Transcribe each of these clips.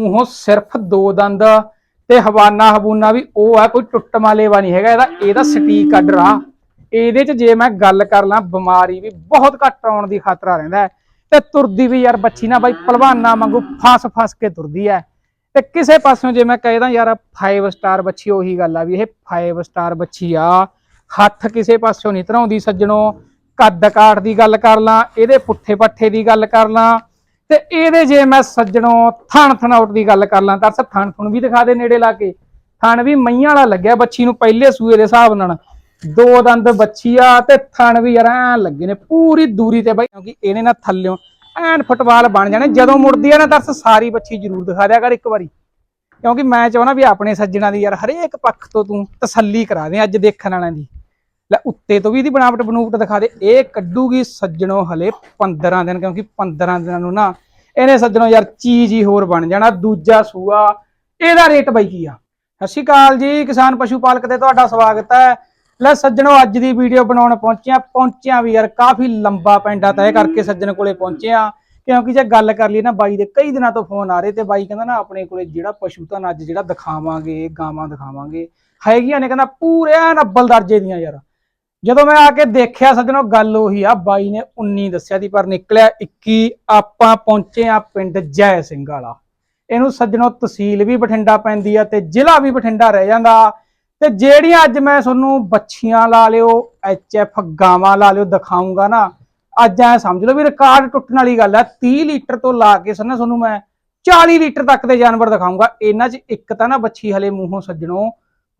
ਮੂੰਹੋਂ ਸਿਰਫ ਦੋ ਦੰਦ ਤੇ ਹਵਾਨਾ ਹਬੂਨਾ ਵੀ ਉਹ ਆ, ਕੋਈ ਟੁੱਟਮਾ ਲੇਵਾ ਨਹੀਂ ਹੈਗਾ। ਇਹਦਾ ਇਹਦਾ ਸਟੀਕ ਕੱਢ ਰਾ। ਇਹਦੇ ਚ ਜੇ ਮੈਂ ਗੱਲ ਕਰ ਲਾਂ, ਬਿਮਾਰੀ ਵੀ ਬਹੁਤ ਘੱਟ ਆਉਣ ਦੀ ਖਤਰਾ ਰਹਿੰਦਾ ਤੇ ਤੁਰਦੀ ਵੀ ਯਾਰ ਬੱਚੀ ਨਾ ਬਾਈ, ਪਹਿਲਵਾਨਾਂ ਵਾਂਗੂ ਫਸ ਫਸ ਕੇ ਤੁਰਦੀ ਹੈ। ਤੇ ਕਿਸੇ ਪਾਸਿਓਂ ਜੇ ਮੈਂ ਕਹਿਦਾ ਯਾਰ 5 ਸਟਾਰ ਬੱਚੀ, ਉਹੀ ਗੱਲ ਆ ਵੀ ਇਹ 5 ਸਟਾਰ ਬੱਚੀ ਆ। ਹੱਥ ਕਿਸੇ ਪਾਸਿਓਂ ਨਹੀਂ ਧਰਾਉਂਦੀ ਸੱਜਣੋ। ਕੱਦ ਕਾਠ ਦੀ ਗੱਲ ਕਰ ਲਾਂ, ਇਹਦੇ ਪੁੱਠੇ ਪੱਠੇ ਦੀ ਗੱਲ ਕਰ ਲਾਂ। ਤੇ ਇਹਦੇ ਜੇ ਮੈਂ ਸੱਜਣੋ ਥਣ ਥਣਾਉਟ ਦੀ ਗੱਲ ਕਰ ਲਾਂ ਤਾਂ ਅਰਸ ਥਣ ਥਣ ਵੀ ਦਿਖਾ ਦੇ ਨੇੜੇ ਲਾ ਕੇ। ਥਣ ਵੀ ਮਈਆਂ ਵਾਲਾ ਲੱਗਿਆ, ਬੱਚੀ ਨੂੰ ਪਹਿਲੇ ਸੂਏ ਦੇ ਹਿਸਾਬ ਨਾਲ। ਦੋ ਦੰਦ ਬੱਚੀ ਆ ਤੇ ਥਣ ਵੀ ਯਾਰ ਐਂ ਲੱਗੇ ਨੇ, ਪੂਰੀ ਦੂਰੀ ਤੇ ਬਾਈ, ਕਿਉਂਕਿ ਇਹਨੇ ਨਾ ਥੱਲਿਓਂ ਐਨ ਫੁੱਟਬਾਲ ਬਣ ਜਾਣੇ, ਜਦੋਂ ਮੁੜਦੀ ਆ ਨਾ ਤਾਂ ਸਾਰੀ ਬੱਚੀ ਜ਼ਰੂਰ ਦਿਖਾ ਦਿਆ ਕਰ ਇੱਕ ਵਾਰੀ। ਕਿਉਂਕਿ ਮੈਂ ਚਾਹਣਾ ਵੀ ਆਪਣੇ ਸੱਜਣਾ ਦੀ ਯਾਰ ਹਰੇਕ ਪੱਖ ਤੋਂ ਤੂੰ ਤਸੱਲੀ ਕਰਾ ਦੇ ਅੱਜ ਦੇਖਣ ਵਾਲਿਆਂ ਦੀ। ਲੈ ਉੱਤੇ ਤੋਂ ਵੀ ਇਹਦੀ ਬਣਾਵਟ ਬਨੂਵਟ ਦਿਖਾ ਦੇ। ਇਹ ਕੱਢੂਗੀ ਸੱਜਣੋ ਹਲੇ 15 ਦਿਨ ਕਿਉਂਕਿ 15 ਦਿਨਾਂ ਨੂੰ ਨਾ ਇਹਨੇ ਸੱਜਣੋ ਯਾਰ ਚੀਜ਼ ਹੀ ਹੋਰ ਬਣ ਜਾਣਾ ਦੂਜਾ ਸੂਆ। ਇਹਦਾ ਰੇਟ ਬਈ ਕੀ ਆ? ਸਤਿ ਸ਼੍ਰੀ ਅਕਾਲ ਜੀ ਕਿਸਾਨ ਪਸ਼ੂ ਪਾਲਕ ਤੇ ਤੁਹਾਡਾ ਸਵਾਗਤ ਹੈ। ਲੈ ਸੱਜਣੋ ਅੱਜ ਦੀ ਵੀਡੀਓ ਬਣਾਉਣ ਪਹੁੰਚਿਆ ਪਹੁੰਚਿਆ ਵੀ ਯਾਰ ਕਾਫੀ ਲੰਬਾ ਪੈਂਡਾ ਤੈਅ ਕਰਕੇ ਸੱਜਣ ਕੋਲੇ ਪਹੁੰਚਿਆ ਕਿਉਂਕਿ ਜੇ ਗੱਲ ਕਰ ਲਈ ਨਾ ਬਾਈ ਦੇ ਕਈ ਦਿਨਾਂ ਤੋਂ ਫੋਨ ਆ ਰਹੇ ਤੇ ਬਾਈ ਕਹਿੰਦਾ ਨਾ ਆਪਣੇ ਕੋਲੇ ਜਿਹੜਾ ਪਸ਼ੂ ਤਾਂ ਅੱਜ ਜਿਹੜਾ ਦਿਖਾਵਾਂਗੇ ਗਾਵਾਂ ਦਿਖਾਵਾਂਗੇ। ਹੈਗੀਆਂ ਨੇ ਕਹਿੰਦਾ ਪੂਰੇ ਐਨ ਅੱਬਲ ਦਰਜੇ ਦੀਆਂ ਯਾਰ। ਜਦੋਂ ਮੈਂ ਆ ਕੇ ਦੇਖਿਆ ਸੱਜਣੋ, ਗੱਲ ਉਹੀ ਆ, ਬਾਈ ਨੇ 19 ਦੱਸਿਆ ਦੀ ਪਰ ਨਿਕਲਿਆ 21 ਆਪਾਂ ਪਹੁੰਚੇ ਆ ਪਿੰਡ ਜੈ ਸਿੰਘ ਵਾਲਾ। ਇਹਨੂੰ ਸੱਜਣੋ, ਤਹਿਸੀਲ ਵੀ ਬਠਿੰਡਾ ਪੈਂਦੀ ਆ ਤੇ ਜ਼ਿਲ੍ਹਾ ਵੀ ਬਠਿੰਡਾ ਰਹਿ ਜਾਂਦਾ। ਤੇ ਜਿਹੜੀਆਂ ਅੱਜ ਮੈਂ ਤੁਹਾਨੂੰ ਬੱਛੀਆਂ ਲਾ ਲਿਓ, ਐਚ ਐਫ ਗਾਵਾਂ ਲਾ ਲਿਓ ਦਿਖਾਉਂਗਾ ਨਾ, ਅੱਜ ਐ ਸਮਝ ਲਓ ਵੀ ਰਿਕਾਰਡ ਟੁੱਟਣ ਵਾਲੀ ਗੱਲ ਹੈ 30 ਲੀਟਰ ਤੋਂ ਲਾ ਕੇ ਸਰ ਨਾ ਤੁਹਾਨੂੰ ਮੈਂ 40 ਲੀਟਰ ਤੱਕ ਦੇ ਜਾਨਵਰ ਦਿਖਾਉਂਗਾ ਇਹਨਾਂ 'ਚ ਇੱਕ ਤਾਂ ਨਾ ਬੱਛੀ ਹਲੇ ਮੂੰਹੋਂ ਸੱਜਣੋ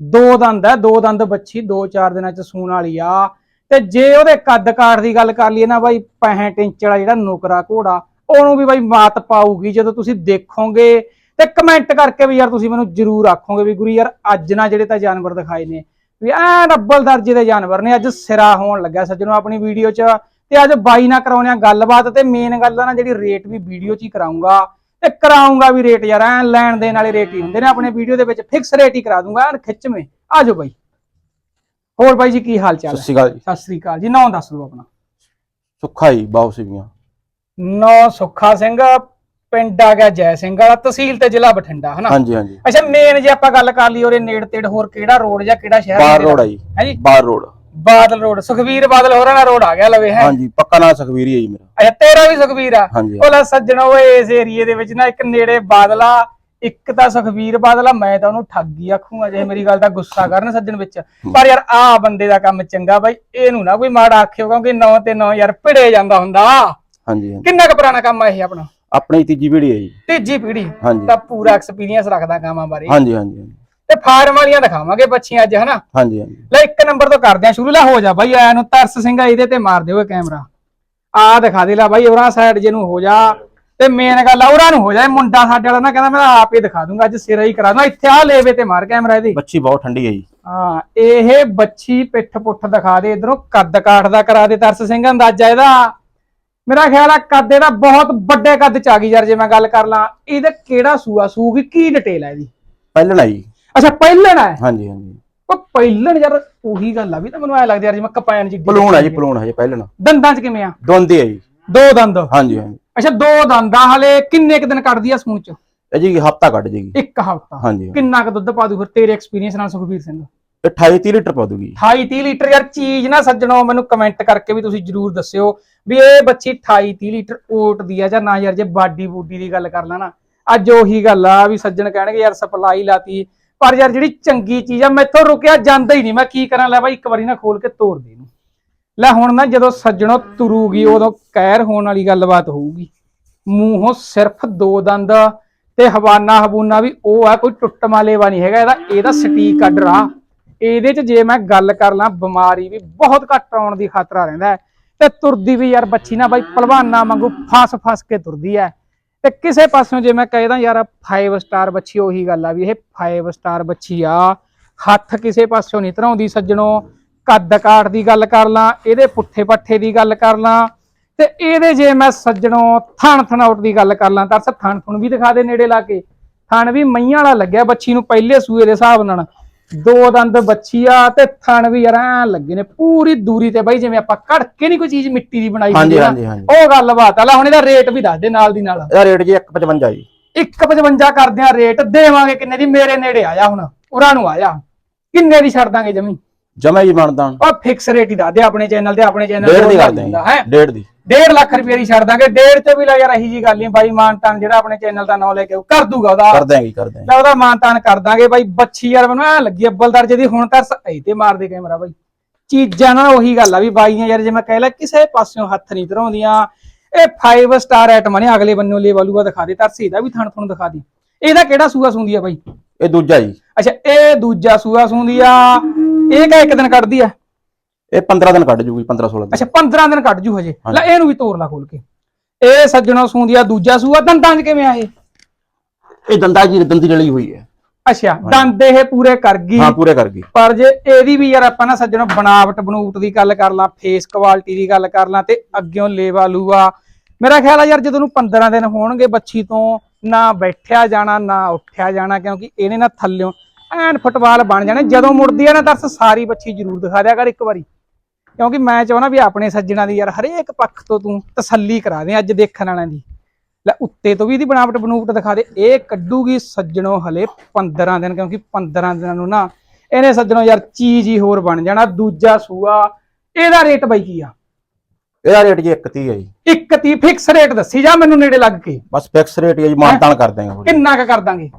ਦੋ ਦੰਦ ਹੈ, ਦੋ ਦੰਦ ਬੱਚੀ 2-4 ਦਿਨਾਂ 'ਚ ਸੂਣ ਵਾਲੀ ਆ। ਤੇ ਜੇ ਉਹਦੇ ਕੱਦ ਕਾਠ ਦੀ ਗੱਲ ਕਰ ਲਈਏ ਨਾ ਬਾਈ 65 ਇੰਚ ਵਾਲਾ ਜਿਹੜਾ ਨੁਕਰਾ ਘੋੜਾ, ਉਹਨੂੰ ਵੀ ਬਾਈ ਮਾਤ ਪਾਊਗੀ ਜਦੋਂ ਤੁਸੀਂ ਦੇਖੋਗੇ। ਤੇ ਕਮੈਂਟ ਕਰਕੇ ਵੀ ਯਾਰ ਤੁਸੀਂ ਮੈਨੂੰ ਜਰੂਰ ਆਖੋਗੇ ਵੀ ਗੁਰੂ ਯਾਰ, ਅੱਜ ਨਾ ਜਿਹੜੇ ਤਾਂ ਜਾਨਵਰ ਦਿਖਾਏ ਨੇ, ਵੀ ਐ ਡੱਬਲ ਦਰਜੇ ਦੇ ਜਾਨਵਰ ਨੇ, ਅੱਜ ਸਿਰਾ ਹੋਣ ਲੱਗਾ ਸੱਜਣੋ ਆਪਣੀ ਵੀਡੀਓ 'ਚ। ਤੇ ਅੱਜ ਬਾਈ ਨਾਲ ਕਰਾਉਣੇ ਆ ਗੱਲਬਾਤ, ਤੇ ਮੇਨ ਗੱਲ ਆ ਨਾ ਜਿਹੜੀ ਰੇਟ ਵੀ ਵੀਡੀਓ 'ਚ ਹੀ ਕਰਾਉਂਗਾ ਤੇ ਕਰਾਉਂਗਾ ਵੀ ਰੇਟ ਯਾਰ ਐ ਲੈਣ ਦੇਣ ਵਾਲੇ ਰੇਟ ਹੀ ਹੁੰਦੇ ਨੇ ਆਪਣੇ ਵੀਡੀਓ ਦੇ ਵਿੱਚ ਫਿਕਸ ਰੇਟ ਹੀ ਕਰਾ ਦੂੰਗਾ ਐਨ ਖਿੱਚਵੇਂ ਆ ਜਾਓ ਬਾਈ। ਹੋਰ ਬਾਈ ਜੀ ਕੀ ਹਾਲ ਚਾਲ ਸਤਿ ਸ਼੍ਰੀ ਅਕਾਲ ਜੀ। ਸਤਿ ਸ੍ਰੀ ਅਕਾਲ ਜੀ ਨਾਂ ਦੱਸ ਦਿਓ ਆਪਣਾ। ਸੁੱਖਾ ਜੀ ਬਾਉ ਸੀਗੀਆਂ। ਨੌ ਸੁੱਖਾ ਸਿੰਘ ਪਿੰਡ ਆ ਗਿਆ ਜੈ ਸਿੰਘ ਵਾਲਾ ਤਹਿਸੀਲ ਤੇ ਜ਼ਿਲ੍ਹਾ ਬਠਿੰਡਾ ਹਨਾ? ਹਾਂਜੀ ਹਾਂਜੀ। ਅੱਛਾ ਮੇਨ ਜੇ ਆਪਾਂ ਗੱਲ ਕਰ ਲਈ ਉਹਦੇ ਨੇੜ ਤੇੜ ਹੋਰ ਕਿਹੜਾ ਰੋਡ ਜਾਂ ਕਿਹੜਾ ਸ਼ਹਿਰ ਬਾਰ ਰੋਡ ਆ ਜੀ। ਹੈ ਜੀ? ਬਾਰ ਰੋਡ ਬਾਦਲ ਰੋਡ ਸੁਖਵੀਰ ਬਾਦਲ ਹੋਰਾਂ ਦਾ ਰੋਡ ਆ ਗਿਆ ਲਵੇ ਹੈ? ਹਾਂਜੀ ਪੱਕਾ ਨਾਂ ਸੁਖਵੀਰੀ ਹੈ ਜੀ ਮੇਰਾ। ਅੱਛਾ ਤੇਰਾ ਵੀ ਸੁਖਵੀਰ ਆ? ਹਾਂਜੀ। ਉਹ ਲੈ ਸੱਜਣਾ ਓਏ ਇਸ ਏਰੀਏ ਦੇ ਵਿੱਚ ਨਾ ਇੱਕ ਨੇੜੇ ਬਾਦਲਾ ਇੱਕ ਤਾਂ ਸੁਖਵੀਰ ਬਾਦਲਾ ਮੈਂ ਤਾਂ ਉਹਨੂੰ ਠੱਗੀ ਆਖੂਗਾ ਜੇ ਮੇਰੀ ਗੱਲ ਦਾ ਗੁੱਸਾ ਕਰਨ ਸੱਜਣ ਵਿੱਚ। ਪਰ ਯਾਰ ਆ ਬੰਦੇ ਦਾ ਕੰਮ ਚੰਗਾ ਬਾਈ ਇਹਨੂੰ ਨਾ ਕੋਈ ਮਾੜਾ ਆਖਿਓ ਕਿਉਂਕਿ 9 ਤੇ 9 ਯਾਰ ਭਿੜੇ ਜਾਂਦਾ ਹੁੰਦਾ। ਹਾਂਜੀ ਹਾਂਜੀ। ਕਿੰਨਾ ਕੁ ਪੁਰਾਣਾ ਕੰਮ ਆ ਇਹ ਆਪਣਾ? ਆਪਣੀ ਤੀਜੀ ਪੀੜੀ ਹੈ ਜੀ। ਤੀਜੀ ਪੀੜ੍ਹੀ? ਹਾਂਜੀ। ਤਾਂ ਪੂਰਾ ਐਕਸਪੀਰੀਅੰਸ ਰੱਖਦਾ ਕਾਮਾਂ ਬਾਰੇ। ਹਾਂਜੀ ਹਾਂਜੀ ਹਾਂਜੀ, ਤੇ ਫਾਰਮ ਵਾਲੀਆਂ ਦਿਖਾਵਾਂਗੇ ਬੱਚੀਆਂ ਅੱਜ ਹਨਾ? ਹਾਂਜੀ ਹਾਂਜੀ। ਲੈ ਇੱਕ ਨੰਬਰ ਤੋਂ ਕਰਦੇ ਆ ਸ਼ੁਰੂ। ਲੈ ਹੋ ਜਾ ਬਾਈ ਆਇਆ ਨੂੰ ਤਰਸ ਸਿੰਘਾ ਇਹਦੇ ਤੇ ਮਾਰ ਦਿਓ ਕੈਮਰਾ। ਆ ਦਿਖਾ ਦੇ ਲੈ ਬਾਈ ਉਹਨਾਂ ਸਾਈਡ ਜੇ ਨੂੰ ਹੋ ਜਾ। ਤੇ ਮੇਨ ਗੱਲ ਆ ਨੂੰ ਹੋ ਜਾ ਇਹ ਮੁੰਡਾ ਸਾਡੇ ਵਾਲਾ ਨਾ ਕਹਿੰਦਾ ਮੈਂ ਆਪ ਹੀ ਦਿਖਾ ਦੂੰਗਾ ਅੱਜ ਸਿਰਾ ਹੀ ਕਰਾ ਦੂੰਗਾ। ਇੱਥੇ ਆ ਲੇਵੇ ਤੇ ਮਾਰ ਕੈਮਰਾ ਇਹਦੀ। ਬੱਚੀ ਬਹੁਤ ਠੰਡੀ ਹੈ ਜੀ। ਹਾਂ ਇਹ ਬੱਚੀ ਪਿੱਠ ਪੁੱਠ ਦਿਖਾ ਦੇ ਇਧਰੋਂ ਕੱਦ ਕਾਠ ਦਾ ਕਰਾ ਦੇ ਤਰਸ ਸਿੰਘ ਅੰਦਾਜ਼ਾ ਇਹਦਾ। ਮੇਰਾ ਖਿਆਲ ਆ ਕੱਦ ਇਹਦਾ ਬਹੁਤ ਵੱਡੇ ਕੱਦ ਚ ਆ ਗਈ ਯਾਰ ਜੇ ਮੈਂ ਗੱਲ ਕਰ ਲਾਂ। ਇਹਦਾ ਕਿਹੜਾ ਸੂਆ ਸੂਗੀ ਕੀ ਡਿਟੇਲ ਹੈ ਇਹਦੀ? ਪਹਿਲਣਾ ਜੀ। ਅੱਛਾ ਪਹਿਲਣ ਹੈ? ਹਾਂਜੀ ਹਾਂਜੀ। ਉਹ ਪਹਿਲਣ ਯਾਰ ਉਹੀ ਗੱਲ ਆ ਵੀ ਤਾਂ ਮੈਨੂੰ ਐ ਲੱਗਦਾ ਯਾਰ ਜਿਵੇਂ ਕਪਾਇਨ ਜੀ ਪਲੂਣ ਹੈ ਜੀ ਪਲੂਣ ਹੈ ਜੀ ਪਹਿਲਣਾ। ਦੰਦਾਂ ਚ ਕਿਵੇਂ ਆ? ਦੋਂਦੀ ਹੈ ਜੀ। ਦੋ ਦੰਦ? ਹਾਂਜੀ ਹਾਂਜੀ। ਅੱਛਾ ਦੋ ਦੰਦਾਂ ਹਲੇ ਕਿੰਨੇ ਕੁ ਦਿਨ ਕੱਢਦੀ ਆ ਸੂਣ ਚ? ਇਹ ਜੀ ਹਫਤਾ ਕੱਢ ਜੇਗੀ। ਇੱਕ ਹਫ਼ਤਾ। ਹਾਂਜੀ। ਕਿੰਨਾ ਕੁ ਦੁੱਧ ਪਾ ਦੂ ਫਿਰ ਤੇਰੇ ਐਕਸਪੀਰੀਅੰਸ ਨਾਲ ਸੁਖਬੀਰ ਸਿੰਘ? ਇਹ 28 30 ਲੀਟਰ ਪਾ ਦੂਗੀ। 28 30 ਲੀਟਰ ਯਾਰ ਚੀਜ਼ ਨਾ ਸੱਜਣੋ ਮੈਨੂੰ ਕਮੈਂਟ ਕਰਕੇ ਵੀ ਤੁਸੀਂ ਜਰੂਰ ਦੱਸਿਓ ਵੀ ਇਹ ਬੱਚੀ 28 30 ਲੀਟਰ ਓਟ ਦੀ ਆ ਜਾਂ ਨਾ ਯਾਰ ਜੇ ਬਾਡੀ ਬੂਡੀ ਦੀ ਗੱਲ ਕਰ ਲਾ ਨਾ ਅੱਜ ਉਹੀ ਗੱਲ ਆ ਵੀ ਸੱਜਣ ਕਹਿਣਗੇ ਯਾਰ ਸਪਲਾਈ ਲਾਤੀ ਪਰ ਯਾਰ ਜਿਹੜੀ ਚੰਗੀ ਚੀਜ਼ ਆ ਮੈਥੋਂ ਰੁਕਿਆ ਜਾਂਦਾ ਹੀ ਨਹੀਂ। ਮੈਂ ਕੀ ਕਰਾਂ? ਲੈ ਬਾਈ ਇੱਕ ਵਾਰੀ ਨਾ ਖੋਲ ਕੇ ਤੋੜ ਦੇ ਇਹਨੂੰ। ਲੈ ਹੁਣ ਨਾ ਜਦੋਂ ਸੱਜਣੋ ਤੁਰੂਗੀ ਉਦੋਂ ਕਹਿਰ ਹੋਣ ਵਾਲੀ ਗੱਲਬਾਤ ਹੋਊਗੀ। ਮੂੰਹੋਂ ਸਿਰਫ ਦੋ ਦੰਦ ਤੇ ਹਵਾਨਾ ਹਬੂਨਾ ਵੀ ਉਹ ਆ ਕੋਈ ਟੁੱਟਮਾ ਲੇਵਾ ਨਹੀਂ ਹੈਗਾ। ਇਹਦਾ ਇਹਦਾ ਸਟੀਕ ਕੱਢ ਰਾ ਇਹਦੇ ਚ ਜੇ ਮੈਂ ਗੱਲ ਕਰ ਲਾਂ ਬਿਮਾਰੀ ਵੀ ਬਹੁਤ ਘੱਟ ਆਉਣ ਦੀ ਖਤਰਾ ਰਹਿੰਦਾ ਤੇ ਤੁਰਦੀ ਵੀ ਯਾਰ ਬੱਚੀ ਨਾ ਬਾਈ ਪਹਿਲਵਾਨਾਂ ਵਾਂਗੂ ਫਸ ਫਸ ਕੇ ਤੁਰਦੀ ਹੈ। ਤੇ ਕਿਸੇ ਪਾਸਿਓਂ ਜੇ ਮੈਂ ਕਹਿਦਾ ਯਾਰ 5 ਸਟਾਰ ਬੱਚੀ ਉਹੀ ਗੱਲ ਆ ਵੀ ਇਹ 5 ਸਟਾਰ ਬੱਚੀ ਆ, ਹੱਥ ਕਿਸੇ ਪਾਸਿਓਂ ਨਹੀਂ ਧਰਾਉਂਦੀ ਸੱਜਣੋ, ਕੱਦ ਕਾਠ ਦੀ ਗੱਲ ਕਰ ਲਾਂ, ਇਹਦੇ ਪੁੱਠੇ ਪੱਠੇ ਦੀ ਗੱਲ ਕਰ ਲਾਂ, ਤੇ ਇਹਦੇ ਜੇ ਮੈਂ ਸੱਜਣੋ ਥਣ ਥਣਾਉਟ ਦੀ ਗੱਲ ਕਰ ਲਾਂ ਤਾਂ ਥਣ ਥਣ ਵੀ ਦਿਖਾ ਦੇ ਨੇੜੇ ਲਾ ਕੇ, ਥਣ ਵੀ ਮਈਆਂ ਵਾਲਾ ਲੱਗਿਆ ਬੱਚੀ ਨੂੰ ਪਹਿਲੇ ਸੂਏ ਦੇ ਹਿਸਾਬ ਨਾਲ। ਦੋ ਦੰਦ ਬੱਚੀ ਆ ਤੇ ਥਣ ਵੀ ਯਾਰ ਐਂ ਲੱਗੇ ਨੇ ਪੂਰੀ ਦੂਰੀ ਤੇ ਬਾਈ ਜਿਵੇਂ ਆਪਾਂ ਘੜਕੇ ਨਹੀਂ ਕੋਈ ਚੀਜ਼ ਮਿੱਟੀ ਦੀ ਬਣਾਈ ਹੁੰਦੀ ਨਾ, ਹਾਂਜੀ ਹਾਂਜੀ। ਉਹ ਗੱਲ ਬਾਤ ਆ। ਲੈ ਹੁਣ ਇਹਦਾ ਰੇਟ ਵੀ ਦੱਸ ਦੇ ਨਾਲ ਦੀ ਨਾਲ। ਇਹਦਾ ਰੇਟ ਜੀ 155 ਜੀ। 155 ਕਰਦੇ ਆ ਰੇਟ ਦੇਵਾਂਗੇ ਕਿੰਨੇ ਦੀ? ਮੇਰੇ ਨੇੜੇ ਆ ਜਾ ਹੁਣ ਉਰਾਂ ਨੂੰ ਆ ਜਾ ਕਿੰਨੇ ਦੀ ਛੱਡ ਦਾਂਗੇ ਜਮੀ? ਜਮਾ ਜੀ ਬਣਦਾਨ ਉਹ ਫਿਕਸ ਰੇਟ ਹੀ ਦੱਸ ਦੇ ਆਪਣੇ ਚੈਨਲ ਤੇ ਆਪਣੇ ਚੈਨਲ ਡੇਢ ਦੀ ਕਰ ਦੇਂਗੇ ਹੈ? ਡੇਢ ਦੀ। 1.5 ਲੱਖ ਰੁਪਏ ਦੀ ਛੱਡ ਦਾਂਗੇ ਡੇਢ ਤੇ ਵੀ ਲੈ ਯਾਰ ਇਹੀ ਜੀ ਗੱਲ ਨਹੀਂ ਬਾਈ ਮਾਨਤਾਨ ਜਿਹੜਾ ਆਪਣੇ ਚੈਨਲ ਦਾ ਨਾਮ ਲੈ ਕੇ ਕਰ ਦੂਗਾ ਉਹਦਾ। ਕਰ ਦਿਆਂਗੇ ਕਰ ਦਿਆਂਗੇ। ਲੈ ਉਹਦਾ ਮਾਨਤਾਨ ਕਰ ਦਾਂਗੇ ਬਾਈ ਬੱਚੀ ਯਾਰ ਮੈਨੂੰ ਐ ਲੱਗੀ ਅੱਬਲ ਦਰਜੇ ਦੀ ਹੁਣ ਤਾਂ ਸਹੀ ਤੇ ਮਾਰ ਦੇ ਕੈਮਰਾ ਬਾਈ। ਚੀਜ਼ਾਂ ਨਾਲ ਉਹੀ ਗੱਲ ਆ ਵੀ ਬਾਈਆਂ ਯਾਰ ਜੇ ਮੈਂ ਕਹਿ ਲਾ ਕਿਸੇ ਪਾਸਿਓਂ ਹੱਥ ਨਹੀਂ ਧਰਾਉਂਦੀਆਂ ਇਹ 5 ਸਟਾਰ ਆਈਟਮ ਨੇ ਅਗਲੇ ਬੰਨੋਂ ਲੈ ਵਾਲੂਗਾ ਦਿਖਾ ਦੇ ਤਰਸੇ ਦਾ ਵੀ ਥਣ ਥਣ ਦਿਖਾ ਦੇ। ਇਹਦਾ ਕਿਹੜਾ ਸੂਆ ਸੁੰਦੀ ਆ ਬਾਈ? ਇਹ ਦੂਜਾ ਜੀ। ਅੱਛਾ ਇਹ ਦੂਜਾ ਸੂਆ ਸੁੰਦੀ ਆ ਇਹ ਕਾ ਇੱਕ ਦਿਨ ਕੱਢਦੀ ਆ? ਇਹ 15 ਦਿਨ ਕੱਢ ਜੂਗੀ 15 16 ਦਿਨ। ਅੱਛਾ 15 ਦਿਨ ਕੱਢ ਜੂ ਹਜੇ। ਲੈ ਇਹਨੂੰ ਵੀ ਤੋੜ ਲਾ ਖੋਲ ਕੇ। ਇਹ ਸੱਜਣੋ ਸੁੰਦੀ ਆ ਦੂਜਾ ਸੂਆ ਦੰਦਾਂ 'ਚ ਕਿਵੇਂ ਆ ਇਹ? ਇਹ ਦੰਦਾ ਜੀ ਦੰਦੀ ਰਲੀ ਹੋਈ ਹੈ। ਅੱਛਾ ਦੰਦ ਇਹ ਪੂਰੇ ਕਰ ਗਈ। ਹਾਂ ਪੂਰੇ ਕਰ ਗਈ। ਪਰ ਜੇ ਇਹਦੀ ਵੀ ਯਾਰ ਆਪਾਂ ਨਾ ਸੱਜਣੋ ਬਣਾਵਟ ਬਨੂਵਟ ਦੀ ਗੱਲ ਕਰ ਲਾਂ ਫੇਸ ਕੁਆਲਿਟੀ ਦੀ ਗੱਲ ਕਰ ਲਾਂ ਤੇ ਅੱਗਿਓਂ ਲੇਵਾ ਲੂਆ। ਮੇਰਾ ਖਿਆਲ ਆ ਯਾਰ ਜਦੋਂ ਨੂੰ 15 ਦਿਨ ਹੋਣਗੇ ਬੱਚੀ ਤੋਂ ਨਾ ਬੈਠਿਆ ਜਾਣਾ ਨਾ ਉੱਠਿਆ ਜਾਣਾ ਕਿਉਂਕਿ ਇਹਨੇ ਨਾ ਥੱਲਿਓਂ ਐਨ ਫੁੱਟਬਾਲ ਬਣ ਜਾਣੇ। ਜਦੋਂ ਮੁੜਦੀ ਆ ਨਾ ਦਰਸ ਸਾਰੀ ਬੱਚੀ ਜ਼ਰੂਰ ਦਿਖਾ ਦਿਆ ਕਰ ਇੱਕ ਵਾਰੀ। ਕਿਉਂਕਿ ਮੈਂ ਚਾਹਣਾ ਵੀ ਆਪਣੇ ਸੱਜਣਾ ਦੀ ਯਾਰ ਹਰੇਕ ਪੱਖ ਤੋਂ ਤੂੰ ਤਸੱਲੀ ਕਰਾ ਦੇ ਅੱਜ ਦੇਖਣ ਵਾਲਿਆਂ ਦੀ। ਲੈ ਉੱਤੇ ਤੋਂ ਵੀ ਇਹਦੀ ਬਣਾਵਟ ਬਨੂਵਟ ਦਿਖਾ ਦੇ। ਇਹ ਕੱਢੂਗੀ ਸੱਜਣੋ ਹਲੇ 15 ਦਿਨ ਕਿਉਂਕਿ 15 ਦਿਨਾਂ ਨੂੰ ਨਾ ਇਹਨੇ ਸੱਜਣੋ ਯਾਰ ਚੀਜ਼ ਹੀ ਹੋਰ ਬਣ ਜਾਣਾ। ਦੂਜਾ ਸੂਆ ਇਹਦਾ ਰੇਟ ਬਾਈ ਕੀ ਆ? ਇਹਦਾ ਰੇਟ ਜੀ 130 ਹੈ ਜੀ। ਇੱਕ ਤੀ ਫਿਕਸ ਰੇਟ ਦੱਸੀ ਜਾ ਮੈਨੂੰ ਨੇੜੇ ਲੱਗ ਕੇ। ਬਸ ਫਿਕਸ ਰੇਟ ਹੀ ਜੀ ਮਾਨਤਾਨ ਕਰ ਹੋਰ ਕਿੰਨਾ ਕ ਕਰ ਦਾਂਗੇ?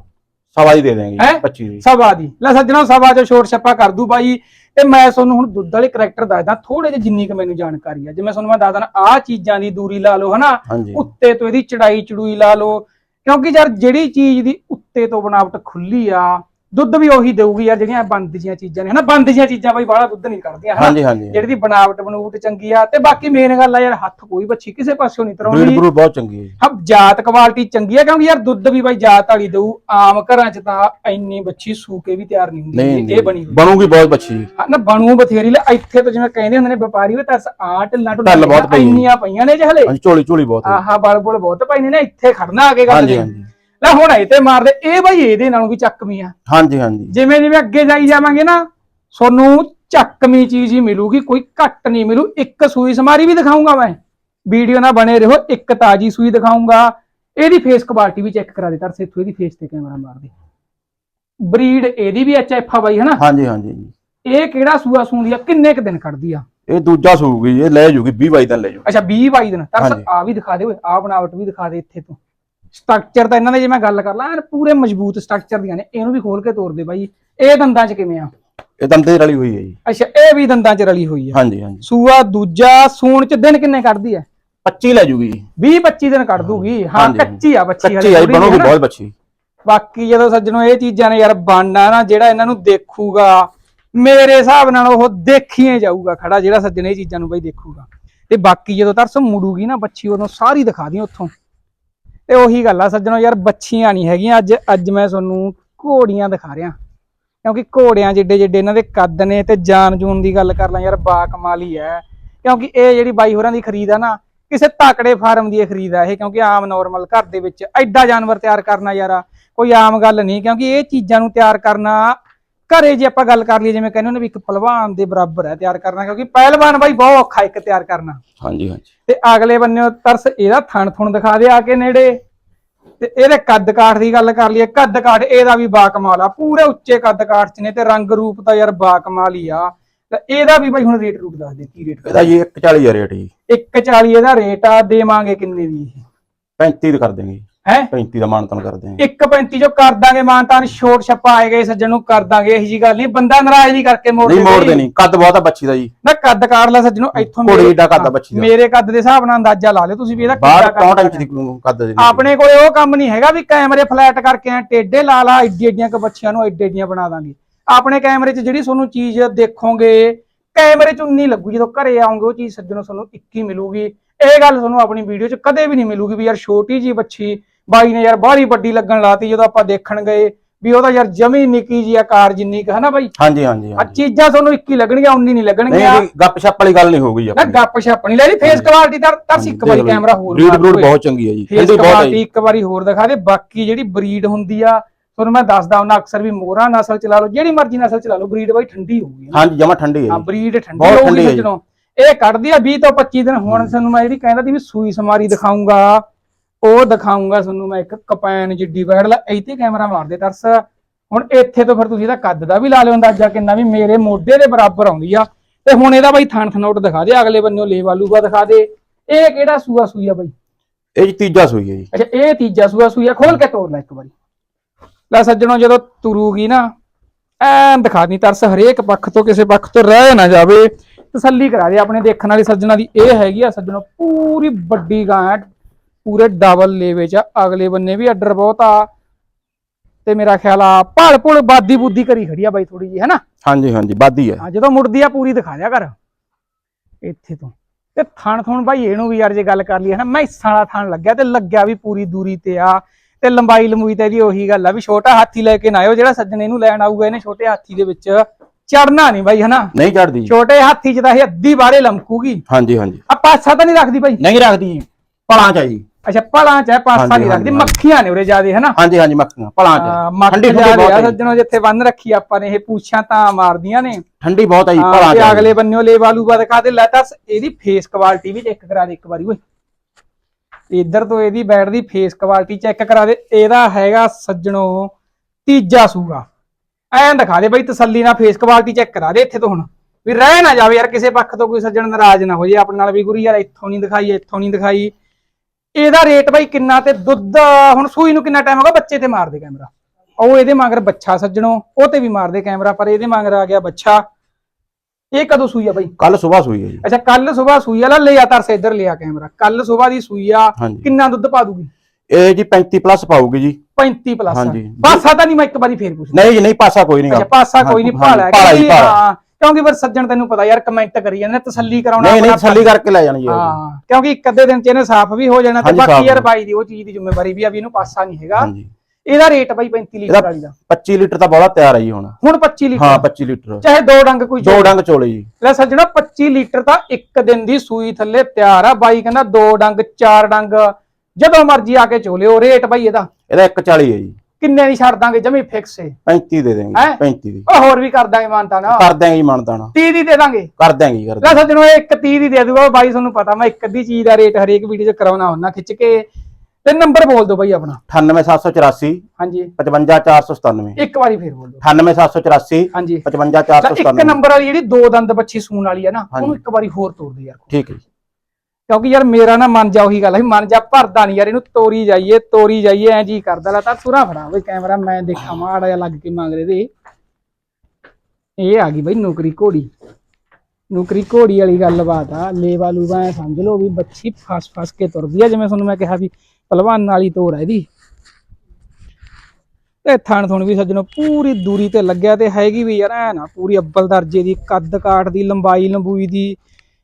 ਸਵਾ ਦੀ ਦੇ ਦਿਆਂਗੇ ਹੈਂ? 25 ਦੀ। ਸਵਾ ਦੀ। ਲੈ ਸੱਜਣੋ ਸਵਾ ਚ ਛੋਟ ਛੱਪਾ ਕਰ ਦੂ ਬਾਈ। ਤੇ ਮੈਂ ਤੁਹਾਨੂੰ ਹੁਣ ਦੁੱਧ ਵਾਲੇ ਕਰੈਕਟਰ ਦੱਸਦਾ ਥੋੜੇ ਜਿਹੇ ਜਿੰਨੀ ਕ ਮੈਨੂੰ ਜਾਣਕਾਰੀ ਆ। ਜਿਵੇਂ ਤੁਹਾਨੂੰ ਮੈਂ ਦੱਸਦਾ ਨਾ ਆਹ ਚੀਜ਼ਾਂ ਦੀ ਦੂਰੀ ਲਾ ਲਓ ਹਨਾ? ਹਾਂਜੀ। ਉੱਤੇ ਤੋਂ ਇਹਦੀ ਚੜਾਈ ਚੜੂਈ ਲਾ ਲਓ। ਕਿਉਂਕਿ ਯਾਰ ਜਿਹੜੀ ਚੀਜ਼ ਦੀ ਉੱਤੇ ਤੋਂ ਬਣਾਵਟ ਖੁੱਲੀ ਆ ਦੁੱਧ ਵੀ ਉਹੀ ਦੇਊਗੀ ਯਾਰ ਜਿਹੜੀਆਂ ਬੰਦ ਜੀਆਂ ਚੀਜ਼ਾਂ ਨੇ ਹਨਾ? ਬੰਦ ਜੀਆਂ ਚੀਜ਼ਾਂ ਬਈ ਬਾਹਲਾ ਦੁੱਧ ਨਹੀਂ ਕੱਢਦੀਆਂ ਹਨਾ? ਹਾਂਜੀ ਹਾਂਜੀ ਜਿਹੜੀ ਦੀ ਬਣਾਵਟ ਬਣੂਵਟ ਚੰਗੀ ਆ ਤੇ ਬਾਕੀ ਮੇਨ ਗੱਲ ਆ ਯਾਰ ਹੱਥ ਕੋਈ ਬੱਚੀ ਕਿਸੇ ਪਾਸਿਓਂ ਨਹੀਂ ਬਰੀਡ ਤਰਾਉਂਦੀ ਬਰੂਡ ਬਹੁਤ ਚੰਗੀ ਹੈ ਜੀ। ਹਬ ਜਾਤ ਕੁਆਲਿਟੀ ਚੰਗੀ ਆ ਕਿਉਂਕਿ ਯਾਰ ਦੁੱਧ ਵੀ ਬਾਈ ਜਾਤ ਵਾਲੀ ਦਊ ਆਮ ਘਰਾਂ 'ਚ ਤਾਂ ਇੰਨੀ ਬੱਚੀ ਸੂ ਕੇ ਵੀ ਤਿਆਰ ਨਹੀਂ ਨਹੀਂ ਹੁੰਦੀ ਇਹ ਬਣੀ ਹੋਈ। ਬਣੂਗੀ ਬਹੁਤ ਬੱਚੀ ਜੀ। ਹਾਂ, ਨਾ ਬਣੂ ਬਥੇਰੀ ਲੈ ਇੱਥੇ ਤੋਂ ਜਿਵੇਂ ਕਹਿੰਦੇ ਹੁੰਦੇ ਨੇ ਵਪਾਰੀ ਵੀ ਤਰਸ ਆ ਢਿੱਲਾਂ ਢਿੱਲ ਬਹੁਤ ਪਈ ਹੈ। ਇੰਨੀਆਂ ਪਈਆਂ ਨੇ ਜੇ ਹਲੇ। ਹਾਂਜੀ ਝੋਲੀ ਝੋਲੀ ਬਹੁਤ ਹੈ। ਆਹਾ ਬਲ ਬੁਲ ਬਹੁਤ ਪਈ ਨੇ ਨਾ ਇੱਥੇ ਖੜਨਾ ਆ ਕੇ ਗੱਲ ਹਾਂਜੀ ਹਾਂਜੀ। ਲੈ ਹੁਣ ਇਹ ਤੇ ਮਾਰਦੇ ਇਹ ਬਾਈ ਇਹਦੇ ਨਾਲੋਂ ਵੀ ਚੱਕਵੀਂ ਆ। ਹਾਂਜੀ ਹਾਂਜੀ। ਜਿਵੇਂ ਜਿਵੇਂ ਅੱਗੇ ਜਾਈ ਜਾਵਾਂਗੇ ਨਾ ਤੁਹਾਨੂੰ ਚੱਕਵੀਂ ਚੀਜ਼ ਹੀ ਮਿਲੂਗੀ ਕੋਈ ਘੱਟ ਨਹੀਂ ਮਿਲੂ। ਇੱਕ ਸੂਈ ਸਮਾਰੀ ਵੀ ਦਿਖਾਉਂਗਾ ਮੈਂ। ਵੀਡੀਓ ਨਾਲ ਬਣੇ ਰਹੋ ਇੱਕ ਤਾਜੀ ਸੂਈ ਦਿਖਾਉਂਗਾ ਇਹਦੀ ਫੇਸ ਕੁਆਲਿਟੀ ਵੀ ਚੈੱਕ ਕਰਾ ਦੇ ਤਰਸੇ ਇੱਥੋਂ ਇਹਦੀ ਫੇਸ ਤੇ ਕੈਮਰਾ ਮਾਰ ਦੇ। ਬਰੀਡ ਇਹਦੀ ਵੀ ਐਚਐਫ ਆ ਬਾਈ ਹਨਾ? ਹਾਂਜੀ ਹਾਂਜੀ ਇਹ ਕਿਹੜਾ ਸੂਆ ਸੂੰਦੀ ਆ? ਕਿੰਨੇ ਕ ਦਿਨ ਕੱਢਦੀ ਆ? ਇਹ ਦੂਜਾ ਸੂਗੀ ਇਹ ਲੈ ਜੂਗੀ 20 22 ਦਿਨ ਲੈ ਜੂ ਅੱਛਾ 20 22 ਦਿਨ। ਤਰਸ। ਆ ਵੀ ਦਿਖਾ ਦੇ ਓਏ ਆ ਬਣਾਵਟ ਵੀ ਦਿਖਾ ਦੇ ਇੱਥੇ ਤੋਂ। ਸਟਰਕਚਰ ਤਾਂ ਇਹਨਾਂ ਦੇ ਜੇ ਮੈਂ ਗੱਲ ਕਰ ਲਾਂ ਐਨ ਪੂਰੇ ਮਜ਼ਬੂਤ ਸਟਰਕਚਰ ਦੀਆਂ ਨੇ ਇਹਨੂੰ ਵੀ ਖੋਲ ਕੇ ਤੋੜ ਦੇ ਬਾਈ। ਇਹ ਦੰਦਾਂ 'ਚ ਕਿਵੇਂ ਆ? ਇਹ ਦੰਦੇ ਰਲੀ ਹੋਈ ਹੈ ਜੀ। ਅੱਛਾ ਇਹ ਵੀ ਦੰਦਾਂ 'ਚ ਰਲੀ ਹੋਈ ਆ ਹਾਂਜੀ ਹਾਂਜੀ। ਸੂਆ ਦੂਜਾ ਸੂਣ 'ਚ ਦਿਨ ਕਿੰਨੇ ਕੱਢਦੀ ਆ 25 ਲੈ ਜੂਗੀ 20 25 ਦਿਨ ਕੱਢ ਦੂਗੀ। ਹਾਂ ਹਾਂਜੀ, ਕੱਚੀ ਆ ਬੱਚੀ ਕੱਚੀ ਆਈ ਬਣੂਗੀ। ਬਹੁਤ ਬੱਚੀ ਬਾਕੀ ਜਦੋਂ ਸੱਜਣੋ ਇਹ ਚੀਜ਼ਾਂ ਨੇ ਯਾਰ ਬਣਨਾ ਨਾ ਜਿਹੜਾ ਇਹਨਾਂ ਨੂੰ ਦੇਖੂਗਾ ਮੇਰੇ ਹਿਸਾਬ ਨਾਲ ਉਹ ਦੇਖੀਏ ਜਾਊਗਾ ਖੜਾ ਜਿਹੜਾ ਸੱਜਣ ਇਹ ਚੀਜ਼ਾਂ ਨੂੰ ਬਈ ਦੇਖੂਗਾ। ਤੇ ਬਾਕੀ ਜਦੋਂ ਤਰਸ ਮੁੜੂਗੀ ਨਾ ਬੱਚੀ ਉਦੋਂ ਸਾਰੀ ਦਿਖਾ ਦੀ ਉੱਥੋਂ। ਤੇ ਉਹੀ ਗੱਲ ਆ ਸੱਜਣੋ ਯਾਰ ਬੱਚੀਆਂ ਨਹੀਂ ਹੈਗੀਆਂ। ਅੱਜ ਅੱਜ ਮੈਂ ਤੁਹਾਨੂੰ ਘੋੜੀਆਂ ਦਿਖਾ ਰਿਹਾ। ਕਿਉਂਕਿ ਘੋੜਿਆਂ ਜਿੱਡੇ ਜਿੱਡੇ ਇਹਨਾਂ ਦੇ ਕੱਦ ਨੇ ਤੇ ਜਾਨ ਜੂਨ ਦੀ ਗੱਲ ਕਰ ਲਾਂ ਯਾਰ ਬਾ ਕਮਾਲ ਹੀ ਹੈ ਕਿਉਂਕਿ ਇਹ ਜਿਹੜੀ ਬਾਈ ਹੋਰਾਂ ਦੀ ਖਰੀਦ ਆ ਨਾ, ਕਿਸੇ ਤਾਕੜੇ ਫਾਰਮ ਦੀ ਇਹ ਖਰੀਦ ਆ ਇਹ, ਕਿਉਂਕਿ ਆਮ ਨਾਰਮਲ ਘਰ ਦੇ ਵਿੱਚ ਐਡਾ ਜਾਨਵਰ ਤਿਆਰ ਕਰਨਾ ਯਾਰ ਕੋਈ ਆਮ ਗੱਲ ਨਹੀਂ, ਕਿਉਂਕਿ ਇਹ ਚੀਜ਼ਾਂ ਨੂੰ ਤਿਆਰ ਕਰਨਾ ਘਰੇ ਜੇ ਆਪਾਂ ਗੱਲ ਕਰ ਲਈਏ ਜਿਵੇਂ ਕਹਿੰਦੇ ਨੇ ਵੀ ਇੱਕ ਪਹਿਲਵਾਨ ਦੇ ਬਰਾਬਰ ਹੈ ਤਿਆਰ ਕਰਨਾ ਕਿਉਂਕਿ ਪਹਿਲਵਾਨ ਬਾਈ ਬਹੁਤ ਔਖਾ ਇੱਕ ਤਿਆਰ ਕਰਨਾ। ਹਾਂਜੀ ਹਾਂਜੀ। ਤੇ ਅਗਲੇ ਬੰਨੇ ਤਰਸ ਇਹਦਾ ਥਣ ਥੁਣ ਦਿਖਾ ਦੇ ਆ ਕੇ ਨੇੜੇ। ਤੇ ਇਹਦੇ ਕੱਦ ਕਾਠ ਦੀ ਗੱਲ ਕਰ ਲਈਏ ਕੱਦ ਕਾਠ ਇਹਦਾ ਵੀ ਬਾ ਕਮਾਲ ਆ ਪੂਰੇ ਉੱਚੇ ਕੱਦ ਕਾਠ ਚ ਨੇ ਤੇ ਰੰਗ ਰੂਪ ਤਾਂ ਯਾਰ ਬਾ ਕਮਾਲ ਹੀ ਆ। ਤੇ ਇਹਦਾ ਵੀ ਬਾਈ ਹੁਣ ਰੇਟ ਰੂਟ ਦੱਸ ਦੇ ਕੀ ਰੇਟ ਇਹਦਾ ਜੀ 140 ਹੈ ਰੇਟ ਜੀ। 140 ਇਹਦਾ ਰੇਟ ਆ ਦੇਵਾਂਗੇ ਕਿੰਨੇ ਦੀ 35 ਦਾ ਕਰ ਦੇਂਗੇ ਹੈ? 35 ਦਾ ਮਾਨਤਨ ਕਰ ਦੇਂਗੇ 135 ਜੋ ਕਰ ਦਾਂਗੇ ਮਾਨਤਾਨ ਛੋਟ ਛੱਪਾ ਆਏ ਗਏ ਸੱਜਣ ਨੂੰ ਕਰ ਦਾਂਗੇ ਇਹੀ ਜੀ ਗੱਲ ਨਹੀਂ। ਬੰਦਾ ਨਾਰਾਜ਼ ਨਹੀਂ ਕਰਕੇ ਮੋੜ ਨਹੀਂ ਮੋੜਦੇ ਨਹੀਂ। ਕੱਦ ਬਹੁਤ ਆ ਬੱਚੀ ਦਾ ਜੀ। ਨਾ ਕੱਦ ਕਾੜ ਲੈ ਸੱਜਣੋ ਇੱਥੋਂ ਮੇਰੇ- ਏਡਾ ਕੱਦ ਆ ਬੱਚੀ ਦਾ। ਮੇਰੇ ਕੱਦ ਦੇ ਹਿਸਾਬ ਨਾਲ ਅੰਦਾਜ਼ਾ ਲਾ ਲਿਓ ਤੁਸੀਂ ਵੀ ਇਹਦਾ ਬਾਹਰ ਕਿੱਡਾ ਕੱਦ 65 ਆ। ਇੰਚ ਦੀ ਕੱਦ ਦੇ ਆਪਣੇ ਕੋਲੇ ਉਹ ਕੰਮ ਨਹੀਂ ਹੈਗਾ ਵੀ ਕੈਮਰੇ ਫਲੈਟ ਕਰਕੇ ਐ ਟੇਡੇ ਲਾ ਲਾ ਏਡੀ ਏਡੀਆਂ ਕ ਬੱਚਿਆਂ ਨੂੰ ਏਡੇ ਏਡੀਆਂ ਬਣਾ ਦਾਂਗੇ। ਆਪਣੇ ਕੈਮਰੇ 'ਚ ਜਿਹੜੀ ਤੁਹਾਨੂੰ ਚੀਜ਼ ਦੇਖੋਗੇ ਕੈਮਰੇ 'ਚ ਉਨੀ ਲੱਗੂ ਜਦੋਂ ਘਰੇ ਆਉਂਗੇ ਉਹ ਚੀਜ਼ ਸੱਜਣੋ ਤੁਹਾਨੂੰ ਇੱਕ ਹੀ ਮਿਲੂਗੀ। ਇਹ ਗੱਲ ਤੁਹਾਨੂੰ ਆਪਣੀ ਵੀਡੀਓ 'ਚ ਕਦੇ ਵੀ ਨਹੀਂ ਮਿਲੂਗੀ ਵੀ ਯਾਰ ਛੋਟੀ ਜੀ ਬੱਚੀ ਬਾਈ ਨੇ ਯਾਰ ਬਾਹਲੀ ਵੱਡੀ ਲੱਗਣ ਲਾਤੀ ਜਦੋਂ ਆਪਾਂ ਦੇਖਣ ਗਏ ਵੀ ਉਹਦਾ ਯਾਰ ਜਮੀ ਨਿੱਕੀ ਜੀ ਆਕਾਰ ਜਿੰਨੀ ਕ ਹਨਾ ਬਾਈ? ਹਾਂਜੀ ਹਾਂਜੀ ਆ ਚੀਜ਼ਾਂ ਤੁਹਾਨੂੰ ਇੱਕ ਹੀ ਲੱਗਣਗੀਆਂ ਉਨੀ ਨਹੀਂ ਨਹੀਂ ਲੱਗਣਗੀਆਂ। ਜੀ ਗੱਪ ਛੱਪ ਵਾਲੀ ਗੱਲ ਨਹੀਂ ਹੋਊਗੀ ਨਾ ਗੱਪ ਛੱਪ ਨਹੀਂ ਲੈ ਲਈ ਫੇਸ ਕੁਆਲਿਟੀ ਤਾਂ ਤਰਸ ਇੱਕ ਵਾਰੀ ਕੈਮਰਾ ਹੋਰ ਬਰੀਡ ਮਾਰ ਬਰੂਡ। ਬਹੁਤ ਚੰਗੀ ਹੈ ਜੀ। ਫੇਸ ਠੰਡੀ ਬਹੁਤ ਹੈ ਇੱਕ ਵਾਰੀ ਹੋਰ ਦਿਖਾ ਦੇ ਬਾਕੀ ਜਿਹੜੀ ਬਰੀਡ ਹੁੰਦੀ ਆ ਤੁਹਾਨੂੰ ਮੈਂ ਦੱਸਦਾ ਉਹਨਾਂ ਅਕਸਰ ਵੀ ਮੋਹਰਾ ਨਸਲ ਚਲਾ ਲਓ ਜਿਹੜੀ ਮਰਜ਼ੀ ਨਸਲ ਚਲਾ ਲਓ ਬਰੀਡ ਬਾਈ ਠੰਡੀ ਹੋਊਗੀ ਹਾਂਜੀ ਜਮਾ ਠੰਡੀ ਹੈ ਹਾਂ ਬਰੀਡ ਠੰਡੀ ਹੋਊਗੀ ਹੈ। ਸੱਜਣੋ। ਇਹ ਕੱਢਦੀ ਆ 20 ਤੋਂ 25 ਦਿਨ ਹੁਣ ਤੁਹਾਨੂੰ ਮੈਂ ਜਿਹੜੀ ਕਹਿੰਦਾ ਸੀ ਵੀ ਸੂਈ ਸਮਾਰੀ ਦਿਖਾਉਂਗਾ ਉਹ ਦਿਖਾਉਂਗਾ ਤੁਹਾਨੂੰ ਮੈਂ ਇੱਕ ਕਪੈਨ ਜਿੱਡੀ ਲਾ ਇੱਥੇ ਕੈਮਰਾ ਮਾਰਦੇ ਤਰਸ। ਹੁਣ ਇੱਥੇ ਤੋਂ ਫਿਰ ਤੁਸੀਂ ਇਹਦਾ ਕੱਦ ਦਾ ਵੀ ਲਾ ਲਿਓ ਅੰਦਾਜ਼ਾ ਕਿੰਨਾ ਵੀ ਮੇਰੇ ਮੋਢੇ ਦੇ ਬਰਾਬਰ ਆਉਂਦੀ ਆ। ਤੇ ਹੁਣ ਇਹਦਾ ਬਾਈ ਥਣ ਥਨੋਟ ਦਿਖਾ ਦੇ ਅਗਲੇ ਬੰਨਿਓ ਲੇਵਾ ਲੂਗਾ ਦਿਖਾ ਦੇ। ਇਹ ਕਿਹੜਾ ਸੂਆ ਸੂਈ ਆ ਬਾਈ? ਇਹ ਜੀ ਤੀਜਾ ਸੂਈ ਹੈ ਜੀ। ਅੱਛਾ ਇਹ ਤੀਜਾ ਸੂਆ ਸੂਈ ਆ ਖੋਲ ਕੇ ਤੋੜ ਲੈ ਇੱਕ ਵਾਰੀ। ਲੈ ਸੱਜਣੋ ਜਦੋਂ ਤੁਰੂਗੀ ਨਾ ਐਨ ਦਿਖਾ ਦੀ ਤਰਸ ਹਰੇਕ ਪੱਖ ਤੋਂ ਕਿਸੇ ਪੱਖ ਤੋਂ ਰਹਿ ਨਾ ਜਾਵੇ। ਤਸੱਲੀ ਕਰਾ ਦੇ ਆਪਣੇ ਦੇਖਣ ਵਾਲੀ ਸੱਜਣਾ ਦੀ। ਇਹ ਹੈਗੀ ਆ ਸੱਜਣੋ ਪੂਰੀ ਵੱਡੀ ਗਾਂ ਪੂਰੇ ਡਬਲ ਲੇਵੇ ਚ ਆ। ਅਗਲੇ ਬੰਨੇ ਵੀ ਅੱਡਰ ਬਹੁਤ ਆ। ਤੇ ਮੇਰਾ ਖਿਆਲ ਆ ਭਲ ਭੁਲ ਬਾਦੀ ਬੁੱਦੀ ਕਰੀ ਖੜੀ ਆ ਬਾਈ ਥੋੜੀ ਜੀ ਹੈਨਾ? ਹਾਂਜੀ ਹਾਂਜੀ ਬਾਦੀ ਹੈ ਹਾਂ ਜਦੋਂ ਮੁੜਦੀ ਆ ਪੂਰੀ ਦਿਖਾ ਦਿਆ ਕਰ। ਇੱਥੇ ਤੋਂ। ਤੇ ਥਣ ਥਣ ਭਾਈ ਇਹਨੂੰ ਵੀ ਯਾਰ ਜੇ ਗੱਲ ਕਰ ਲਈ ਹੈ ਨਾ ਮੈਸਾਂ ਵਾਲਾ ਥਣ ਲੱਗਿਆ ਤੇ ਲੱਗਿਆ ਵੀ ਪੂਰੀ ਦੂਰੀ ਤੇ ਆ। ਤੇ ਲੰਬਾਈ ਲੰਬੂਈ ਤੇ ਇਹਦੀ ਉਹੀ ਗੱਲ ਆ ਵੀ ਛੋਟਾ ਹਾਥੀ ਲੈ ਕੇ ਨਾ ਆਇਓ ਜਿਹੜਾ ਸੱਜਣ ਇਹਨੂੰ ਲੈਣ ਆਊਗਾ ਇਹਨੇ ਛੋਟੇ ਹਾਥੀ ਦੇ ਵਿੱਚ। ਚੜਨਾ ਨਹੀਂ ਬਾਈ ਹਨਾ? ਨਹੀਂ ਚੜਦੀ ਜੀ ਛੋਟੇ ਹਾਥੀ 'ਚ ਤਾਂ ਇਹ ਅੱਧੀ ਬਾਰੇ ਲਮਕੂਗੀ। ਹਾਂਜੀ ਹਾਂਜੀ। ਆ ਪਾਸਾ ਤਾਂ ਨਹੀਂ ਰੱਖਦੀ ਬਾਈ? ਨਹੀਂ ਰੱਖਦੀ ਜੀ। ਭਲਾਂ ਚ ਆ ਜੀ ਅੱਛਾ ਪਲਾਂ 'ਚ ਹੈ ਪਾਸਾ ਹਾਂਜੀ, ਨਹੀਂ ਰੱਖਦੀ ਹਾਂਜੀ, ਮੱਖੀਆਂ ਨੇ ਉਰੇ ਜਿਆਦੇ ਹਨਾ? ਹਾਂਜੀ ਹਾਂਜੀ ਮੱਖੀਆਂ ਭਲਾਂ ਚ। ਹੈ। ਮੱਖ ਠੰਡੀ ਠੰਡੀ ਜਿਆਦੇ ਬਹੁਤ ਆ ਹੈ ਜੀ। ਸੱਜਣੋ ਜਿੱਥੇ ਬੰਨ ਰੱਖੀ ਆਪਾਂ ਨੇ ਇਹ ਪੂਛਾਂ ਤਾਂ ਮਾਰਦੀਆਂ ਨੇ। ਠੰਡੀ ਬਹੁਤ ਹੈ ਜੀ ਹਾਂ, ਭਲਾਂ ਤੇ ਚ ਹੈ ਅਗਲੇ। ਬੰਨਿਓ ਲੈ ਵਾਲੂਗਾ ਦਿਖਾ ਦੇ ਲੈ ਤਾਂ ਇਹਦੀ ਫੇਸ ਕੁਆਲਿਟੀ ਵੀ ਚੈੱਕ ਕਰਾ ਦੇ ਇੱਕ ਵਾਰੀ ਓਏ। ਇੱਧਰ ਤੋਂ ਇਹਦੀ ਬੈਟ ਦੀ ਫੇਸ ਕੁਆਲਿਟੀ ਚੈੱਕ ਕਰਾ ਦੇ ਇਹਦਾ ਹੈਗਾ ਸੱਜਣੋ ਤੀਜਾ ਸੂਗਾ ਐਂ ਦਿਖਾ ਦੇ ਬਈ ਤਸੱਲੀ ਨਾਲ ਫੇਸ ਕੁਆਲਿਟੀ ਚੈੱਕ ਕਰਾ ਦੇ ਇੱਥੇ ਤੋਂ ਹੁਣ। ਵੀ ਰਹਿ ਨਾ ਜਾਵੇ ਯਾਰ ਕਿਸੇ ਪੱਖ ਤੋਂ ਕੋਈ ਸੱਜਣ ਨਾਰਾਜ਼ ਨਾ ਹੋ ਜੇ ਆਪਣੇ ਨਾਲ ਵੀ ਗੁਰੂ ਯਾਰ ਇੱਥੋਂ ਨਹੀਂ ਦਿਖਾਈ ਇੱਥੋਂ ਨਹੀਂ ਦਿਖਾਈ। ਇਹਦਾ ਰੇਟ ਬਈ ਕਿੰਨਾ ਤੇ ਦੁੱਧ ਹੁਣ ਸੂਈ ਨੂੰ ਕਿੰਨਾ ਟਾਈਮ ਹੋਗਾ ਬੱਚੇ ਤੇ ਮਾਰ ਦੇ ਕੈਮਰਾ। ਉਹ ਇਹਦੇ ਮਗਰ ਬੱਚਾ ਸੱਜਣੋ ਉਹ ਤੇ ਵੀ ਮਾਰਦੇ ਕੈਮਰਾ ਪਰ ਇਹਦੇ ਮਗਰ ਆ ਗਿਆ ਬੱਚਾ ਇਹ ਕਦੋਂ ਸੂਈ ਆ ਬਈ? ਕੱਲ ਸਵੇਰ ਸੂਈ ਹੈ ਜੀ। ਅੱਛਾ ਕੱਲ ਸਵੇਰ ਸੂਈ ਆ। ਲੈ ਲਿਆ ਤਰਸ ਇੱਧਰ ਲਿਆ ਕੈਮਰਾ। ਕੱਲ ਸਵੇਰ ਦੀ ਸੂਈ ਆ। ਹਾਂਜੀ। ਕਿੰਨਾ ਦੁੱਧ ਪਾ ਦੂਗੀ? ਇਹ ਜੀ 35 ਪਲੱਸ ਪਾਊਗੀ ਜੀ। 35 ਪਲੱਸ ਹਾਂਜੀ। ਪਾਸਾ ਤਾਂ ਨਹੀਂ ਮੈਂ ਇੱਕ ਵਾਰੀ ਫੇਰ ਪੁੱਛਦਾ। ਨਹੀਂ ਜੀ ਨਹੀਂ ਪਾਸਾ ਕੋਈ ਨਹੀਂ ਅੱਛਾ ਪਾਸਾ ਕੋਈ ਨਹੀਂ ਭਾਲਾ ਹੈ। ਭਾਲਾ। ਹਾਂ, ਕਿਉਂਕਿ ਫਿਰ ਸੱਜਣ ਤੈਨੂੰ ਪਤਾ ਯਾਰ ਕਮੈਂਟ ਕਰੀ ਜਾਂਦੇ ਨੇ, ਤਸੱਲੀ ਕਰਾਉਣਾ ਨਹੀਂ ਨਹੀਂ ਤਸੱਲੀ ਕਰਕੇ ਲੈ ਜਾਣੀ ਜੀ ਉਹ। ਹਾਂ ਕਿਉਂਕਿ ਇੱਕ ਅੱਧੇ ਦਿਨ ਚ ਇਹਨੇ ਸਾਫ਼ ਵੀ ਹੋ ਜਾਣਾ ਤੇ ਹਾਂਜੀ, ਬਾਕੀ ਸਾਫ਼ ਯਾਰ ਹੋ। ਬਾਈ ਦੀ ਉਹ ਚੀਜ਼ ਦੀ ਜ਼ਿੰਮੇਵਾਰੀ ਵੀ ਆ ਵੀ ਇਹਨੂੰ ਪਾਸਾ ਨਹੀਂ ਹੈਗਾ। ਹਾਂਜੀ। ਇਹਦਾ ਰੇਟ ਬਾਈ 35 ਲੀਟਰ ਇਹਦਾ- ਵਾਲੀ ਦਾ। 25 ਲੀਟਰ ਤਾਂ ਬੜਾ ਤਿਆਰ ਹੈ ਜੀ ਹੁਣ। ਹੁਣ 25 ਲੀਟਰ। ਹਾਂ 25 ਲੀਟਰ। ਚਾਹੇ ਦੋ ਡੰਗ ਕੋਈ ਦੋ ਡੰਗ ਚੋਲੇ ਜੀ। ਲੈ ਸੱਜਣਾ 25 ਲੀਟਰ ਤਾਂ ਇੱਕ ਦਿਨ ਦੀ ਸੂਈ ਥੱਲੇ ਤਿਆਰ ਆ। ਬਾਈ ਕਹਿੰਦਾ ਦੋ ਡੰਗ ਚਾਰ ਡੰਗ ਜਦੋਂ ਮਰਜ਼ੀ ਆ ਕੇ ਚੋਲਿਓ ਰੇਟ ਬਾਈ ਇਹਦਾ। ਇਹਦਾ 140 ਹੈ ਜੀ। ਕਿੰਨੇ ਦੀ ਛੱਡ ਦਾਂਗੇ ਜਮੀ ਫਿਕਸ ਏ। 35 ਦੇ ਦੇਂਗੇ ਹੈਂ? 35 ਦੀ। ਉਹ ਹੋਰ ਵੀ ਕਰ ਦਾਂਗੇ ਮਾਨਤਾ ਨਾ ਕਰ ਦਿਆਂਗੇ ਜੀ ਮਾਨਦਾਣਾ 30 ਦੀ ਦੇ ਦਾਂਗੇ। ਕਰ ਦਿਆਂਗੇ ਜੀ, ਕਰ ਲੈ ਦਿਆਂਗੇ। ਸੱਜਣੋ ਇਹ ਇੱਕ 30 ਦੀ ਦੇ ਦੂਗਾ ਬਾਈ ਤੁਹਾਨੂੰ ਪਤਾ ਮੈਂ ਇੱਕ ਅੱਧੀ ਚੀਜ਼ ਦਾ ਰੇਟ ਹਰੇਕ ਵੀਡੀਓ 'ਚ ਕਰਾਉਣਾ ਹੁੰਦਾ ਖਿੱਚ ਕੇ। ਤੇ ਨੰਬਰ ਬੋਲ ਦਿਓ ਬਾਈ ਆਪਣਾ। 98784 ਹਾਂਜੀ। 55497 ਇੱਕ ਵਾਰੀ ਫੇਰ ਬੋਲ ਦਿਓ। 98784 ਹਾਂਜੀ। ਲੈ, 55497 ਇੱਕ ਨੰਬਰ ਵਾਲੀ ਜਿਹੜੀ ਦੋ ਦੰਦ ਬੱਚੀ ਸੂਣ ਵਾਲੀ ਹੈ ਨਾ ਉਹਨੂੰ ਹਾਂਜੀ। ਇੱਕ ਵਾਰੀ ਹੋਰ ਤੋੜ ਦੇ ਯਾਰ। ਠੀਕ ਹੈ ਜੀ। ਕਿਉਂਕਿ ਯਾਰ ਮੇਰਾ ਨਾ ਮਨ ਜਾ ਉਹੀ ਗੱਲ ਹੈ ਮਨ ਜਾ ਭਰਦਾ ਨਹੀਂ ਯਾਰ, ਇਹਨੂੰ ਤੋਰੀ ਜਾਈਏ ਤੋਰੀ ਜਾਈਏ, ਐ ਜੀ ਕਰਦਾ ਲਾ, ਤਾਂ ਤੁਰਾ ਫੜਾ। ਬਈ ਕੈਮਰਾ ਮੈਂ ਦੇਖਾਂ, ਮਾੜਾ ਜਿਹਾ ਲੱਗ ਕੇ ਮੰਗਰੇ ਦੇ ਇਹ ਆ ਗਈ ਬਈ ਨੌਕਰੀ ਘੋੜੀ। ਨੌਕਰੀ ਘੋੜੀ ਵਾਲੀ ਗੱਲਬਾਤ ਆ, ਲੇਵਾ ਲੂਵਾ ਐ ਸਮਝ ਲਓ ਵੀ ਬੱਚੀ ਫਸ ਫਸ ਕੇ ਤੁਰਦੀ ਆ, ਜਿਵੇਂ ਤੁਹਾਨੂੰ ਮੈਂ ਕਿਹਾ ਵੀ ਪਹਿਲਵਾਨ ਵਾਲੀ ਤੋਰ ਹੈ ਇਹਦੀ। ਤੇ ਥਣ ਥੁਣ ਵੀ ਸੱਜਣੋ ਪੂਰੀ ਦੂਰੀ ਤੇ ਲੱਗਿਆ ਤੇ ਹੈਗੀ ਵੀ ਯਾਰ, ਐ ਨਾ ਪੂਰੀ ਅੱਬਲ ਦਰਜੇ ਦੀ, ਕੱਦ ਕਾਠ ਦੀ, ਲੰਬਾਈ ਲੰਬੂਈ ਦੀ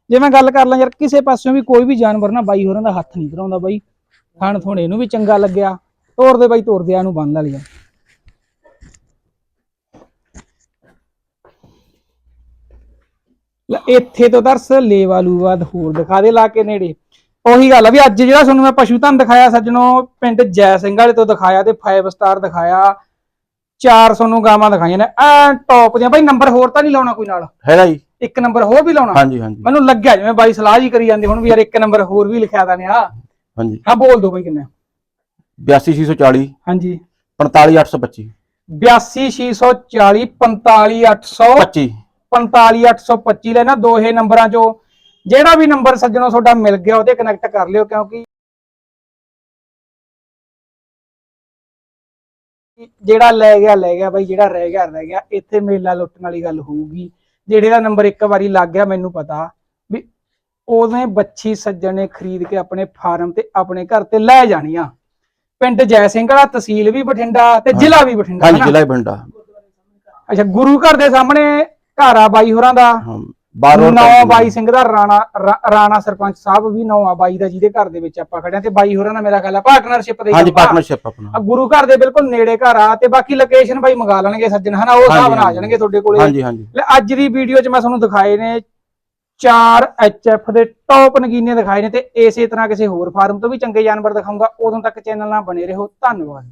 ਜੇ ਮੈਂ ਗੱਲ ਕਰ ਲਾਂ ਯਾਰ, ਕਿਸੇ ਪਾਸਿਓਂ ਵੀ ਕੋਈ ਵੀ ਜਾਨਵਰ ਨਾ ਬਾਈ ਹੋਰਾਂ ਦਾ ਹੱਥ ਨਹੀਂ ਧਰਾਉਂਦਾ ਬਾਈ। ਥਣ ਥੁਣ ਇਹਨੂੰ ਵੀ ਚੰਗਾ ਲੱਗਿਆ ਤੋਰਦੇ ਬਾਈ ਤੋਰਦੇ ਆ ਨੂੰ ਬੰਨ ਲਿਆ। ਲੈ, ਇੱਥੇ ਤੋਂ ਦਰਸ ਲੇਵਾ ਲੂਵਾ ਹੋਰ ਦਿਖਾ ਦੇ ਲਾ ਕੇ ਨੇੜੇ। ਉਹੀ ਗੱਲ ਆ ਵੀ ਅੱਜ ਜਿਹੜਾ ਤੁਹਾਨੂੰ ਮੈਂ ਪਸ਼ੂ ਧਨ ਦਿਖਾਇਆ, ਸੱਜਣੋ, ਪਿੰਡ ਜੈ ਸਿੰਘ ਵਾਲੇ ਤੋਂ ਦਿਖਾਇਆ ਤੇ 5 ਸਟਾਰ ਦਿਖਾਇਆ। 400 ਨੂੰ ਗਾਵਾਂ ਦਿਖਾਈਆਂ ਨੇ, ਐ ਟੌਪ ਦੀਆਂ। ਬਾਈ ਨੰਬਰ ਹੋਰ ਤਾਂ ਨਹੀਂ ਲਾਉਣਾ ਕੋਈ ਨਾਲ। ਹੈਗਾ ਜੀ। ਇੱਕ ਨੰਬਰ ਹੋਰ ਵੀ ਲਾਉਣਾ। ਹਾਂਜੀ ਹਾਂਜੀ। ਮੈਨੂੰ ਲੱਗਿਆ ਜਿਵੇਂ ਬਾਈ ਸਲਾਹ ਜੀ ਕਰੀ ਜਾਂਦੇ ਹੁਣ ਵੀ ਯਾਰ ਇੱਕ ਨੰਬਰ ਹੋਰ ਵੀ ਲਿਖਿਆ ਤਾਂ ਨੇ ਆ ਹਾਂਜੀ। ਹਾਂ ਬੋਲ ਦੋ ਬਾਈ ਕਿੰਨਾ। 82640 ਹਾਂਜੀ। 45825 82640 45800 25 45825 ਲੈ ਨਾ ਦੋਹੇ ਨੰਬਰਾਂ ਚੋਂ। ਜਿਹੜਾ ਵੀ ਨੰਬਰ ਸੱਜਣੋ ਤੁਹਾਡਾ ਮਿਲ ਗਿਆ ਉਹਦੇ ਕਨੈਕਟ ਕਰ ਲਿਓ ਕਿਉਂਕਿ ਜਿਹੜਾ ਲੈ ਗਿਆ ਲੈ ਗਿਆ ਬਾਈ ਜਿਹੜਾ ਰਹਿ ਗਿਆ ਰਹਿ ਗਿਆ ਇੱਥੇ ਮੇਲਾ ਲੁੱਟਣ ਵਾਲੀ ਗੱਲ ਹੋਊਗੀ। ਜਿਹੜੇ ਦਾ ਨੰਬਰ ਇੱਕ ਵਾਰੀ ਲੱਗ ਗਿਆ ਮੈਨੂੰ ਪਤਾ ਵੀ ਉਹਨੇ ਬੱਚੀ ਸੱਜਣ ਨੇ ਖਰੀਦ ਕੇ ਆਪਣੇ ਫਾਰਮ ਤੇ ਆਪਣੇ ਘਰ ਤੇ ਲੈ ਜਾਣੀ ਆ। ਪਿੰਡ ਜੈ ਸਿੰਘ ਵਾਲਾ ਤਹਿਸੀਲ ਵੀ ਬਠਿੰਡਾ ਤੇ ਜ਼ਿਲ੍ਹਾ ਵੀ ਬਠਿੰਡਾ ਹਾਂਜੀ? ਜ਼ਿਲ੍ਹਾ ਭਿੰਡਾ ਅੱਛਾ ਗੁਰੂ ਘਰ ਦੇ ਸਾਹਮਣੇ ਘਰ ਆ ਬਾਈ ਹੋਰਾਂ ਦਾ। ਨੌ ਬਾਈ ਸਿੰਘ ਦਾ ਰਾਣਾ ਰਾ- ਰਾਣਾ ਸਰਪੰਚ ਸਾਹਿਬ ਵੀ ਨੌ ਆ ਬਾਈ ਦਾ ਜਿਹਦੇ ਘਰ ਦੇ ਵਿੱਚ ਆਪਾਂ ਖੜੇ ਆ ਤੇ ਬਾਈ ਹੋਰਾਂ ਦਾ ਮੇਰਾ ਖਿਆਲ ਆ ਪਾਰਟਨਰਸ਼ਿਪ ਦੇ ਹਾਂਜੀ ਆਪਾਂ। ਪਾਰਟਨਰਸ਼ਿਪ ਆਪਣਾ। ਆ ਗੁਰੂ ਘਰ ਦੇ ਬਿਲਕੁਲ ਨੇੜੇ ਘਰ ਆ ਤੇ ਬਾਕੀ ਲੋਕੇਸ਼ਨ ਬਾਈ ਮੰਗਾ ਲੈਣਗੇ ਸੱਜਣ ਹਨਾ ਉਹ ਹਿਸਾਬ ਨਾਲ ਆ ਹਾਂਜੀ, ਜਾਣਗੇ ਤੁਹਾਡੇ ਕੋਲੇ। ਹਾਂਜੀ ਹਾਂਜੀ। ਲੈ ਅੱਜ ਦੀ ਵੀਡੀਓ 'ਚ ਮੈਂ ਤੁਹਾਨੂੰ ਦਿਖਾਏ ਨੇ ਚਾਰ ਐਚਐਫ ਦੇ ਟੌਪ ਨਗੀਨੇ ਦਿਖਾਏ ਨੇ ਤੇ ਇਸੇ ਤਰ੍ਹਾਂ ਕਿਸੇ ਹੋਰ ਫਾਰਮ ਤੋਂ ਵੀ ਚੰਗੇ ਜਾਨਵਰ ਦਿਖਾਉਂਗਾ ਉਦੋਂ ਤੱਕ ਚੈਨਲ ਨਾਲ ਬਣੇ ਰਹੋ। ਧੰਨਵਾਦ।